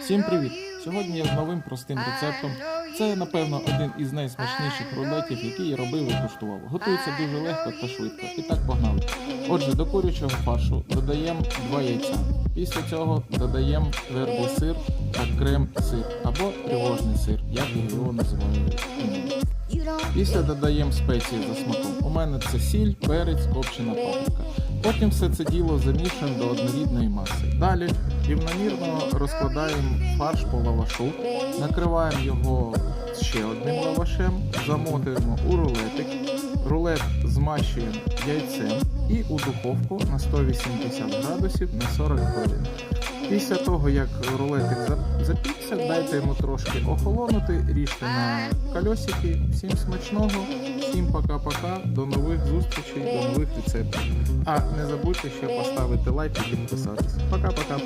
Всім привіт! Сьогодні я з новим простим рецептом. Це, напевно, один із найсмачніших рулетів, який я робив і куштував. Готується дуже легко та швидко. І так погнали. Отже, до курячого фаршу додаємо 2 яйця. Після цього додаємо твердий сир та крем-сир або тривожний сир, як його називають. Після додаємо спеції за смаком. У мене це сіль, перець, копчена паприка. Потім все це діло замішуємо до однорідної маси. Далі рівномірно розкладаємо фарш по лавашу, накриваємо його ще одним лавашем, замотуємо у рулетик. Рулет змащуємо яйцем і у духовку на 180 градусів на 40 хвилин. Після того, як рулетик за- запікся, дайте йому трошки охолонути, ріжте на кольосики. Всім смачного, всім пока-пока, до нових зустрічей, до нових рецептів. А не забудьте ще поставити лайк і підписатись. Пока-пока.